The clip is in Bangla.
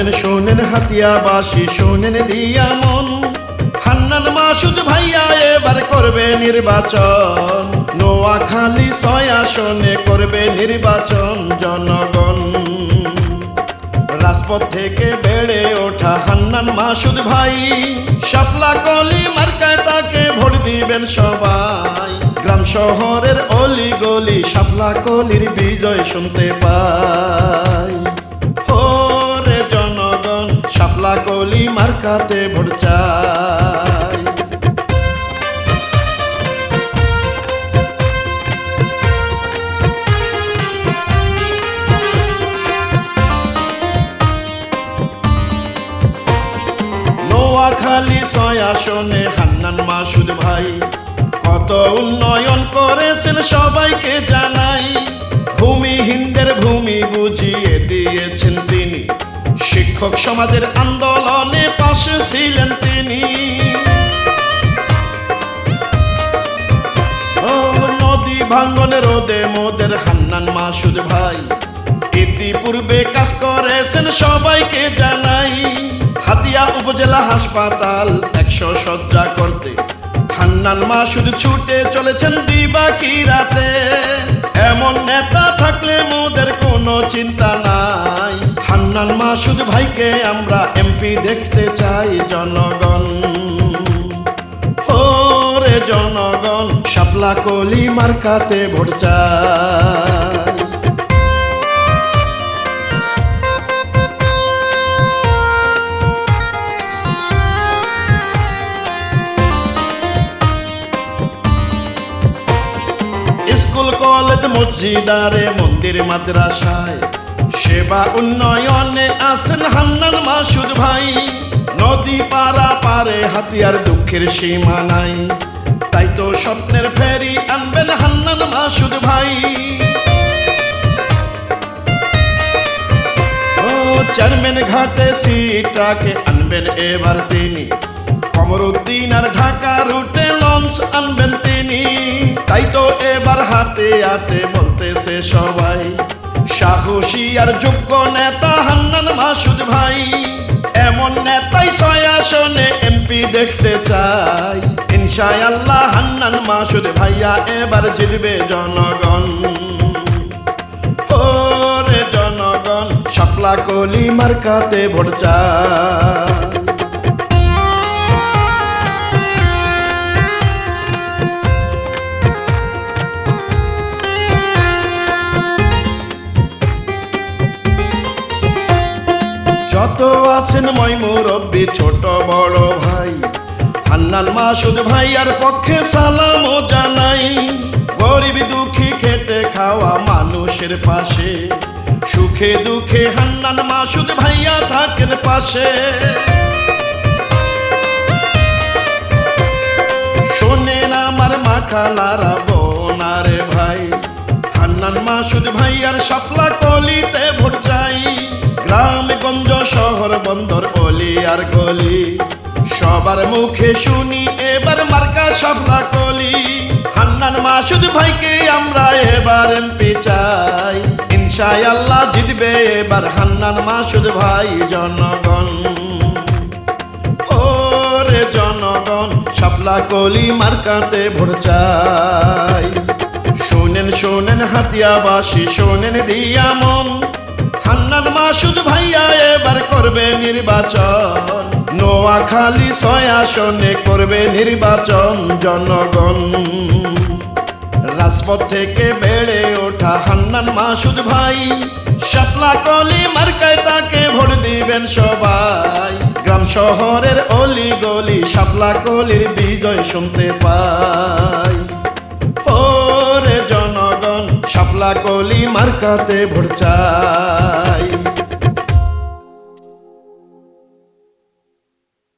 শোনেন শোনেন হাতিয়াবাসী, শোনেন দিয়া মন। হান্নান মাসুদ ভাইয়া এবার করবে নির্বাচন। নোয়াখালী ছয় আসনে করবে নির্বাচন জনগণ। রাজপথ থেকে বেড়ে ওঠা হান্নান মাসুদ ভাই, শাপলা কলি মার্কায় তাকে ভোট দিবেন সবাই। গ্রাম শহরের অলি গলি শাপলা কলির বিজয় শুনতে পাই। কলি মার্কাতে ভোট চাই। নোয়াখালী ছয় আসনে হান্নান মাসুদ ভাই, কত উন্নয়ন করেছেন সবাইকে জানাই। ভূমিহীনদের ভূমি বুঝিয়ে তিনি শিক্ষক সমাজের আন্দোলনে পাশে ছিলেন তিনি। নদী ভাঙ্গনে রোদে মোদের হান্নান মাসুদ ভাই, ইতিপূর্বে কাজ করেছেন সবাইকে জানাই। হাতিয়া উপজেলা হাসপাতাল একশো শয্যা করতে, হান্নান মাসুদ ছুটে চলেছেন দিবা কি রাতে। এমন নেতা থাকলে মোদের কোনো চিন্তা নাই। হান্নান মাসুদ ভাইকে আমরা এমপি দেখতে চাই, জনগণ। ওরে জনগণ, শাপলা কলি মার্কাতে ভোট চাই। স্কুল, কলেজ মসজিদারে মন্দির, মাদ্রাসায় সেবা উন্নয়নে আছেন হান্নান মাসুদ ভাই। নদী পারা পারে হাতিয়ার দুঃখের সীমা নাই। তাই তো স্বপ্নের ফেরি আনবেন হান্নান মাসুদ ভাই। চেয়ারম্যান ঘাটে সিটাকে আনবেন এবার তিনি। কমরুদ্দিন আর ঢাকা রুটে লঞ্চ আনবেন তিনি। তাই তো এবার হাতে হাতে বলতেছে সবাই। সাহসী আর যোগ্য নেতা হান্নান মাসুদ ভাই। এমন নেতাই ছয় আসনে এমপি দেখতে চাই। ইনশাআল্লাহ হান্নান মাসুদ ভাইয়া এবার জিতবে জনগণ। ওরে জনগণ সাপলা কলি মার্কাতে ভোট চাই। আছেন মই মুরব্বী ছোট বড় ভাই। হান্নান মাসুদ ভাইয়ার পক্ষে সালাম জানাই। গরিব দুঃখী খেতে খাওয়া মানুষের পাশে। সুখে দুঃখে হান্নান মাসুদ ভাইয়া থাকেন পাশে। শোনেন আমার মাখালারা বোনারে ভাই। হান্নান মাসুদ ভাইয়ার শাপলা কলিতে ভোট যাই গ্রাম গঞ্জ শহর বন্দর অলি আর গলি। সবার মুখে শুনি, এবার মার্কা শাপলা কলি। হান্নান মাসুদ ভাইকে আমরা এবার এমপি চাই। ইনশাআল্লাহ জিতবে এবার হান্নান মাসুদ ভাই জনগণ। ওরে জনগণ, শাপলা কলি মার্কাতে ভোট চাই। শোনেন শোনেন হাতিয়াবাসী, শোনেন দিয়া মন। মাসুদ ভাইয়া এবার করবে নির্বাচন। নোয়াখালী ছয় আসনে করবে নির্বাচন জনগণ। রাজপথ থেকে বেড়ে ওঠা হান্নান মাসুদ ভাই। শাপলা কলি মার্কায় তাকে ভোট দিবেন সবাই। গ্রাম শহরের অলি গলি শাপলা কলির বিজয় শুনতে পাই। ওরে জনগণ, শাপলা কলি মার্কাতে ভোট চাই।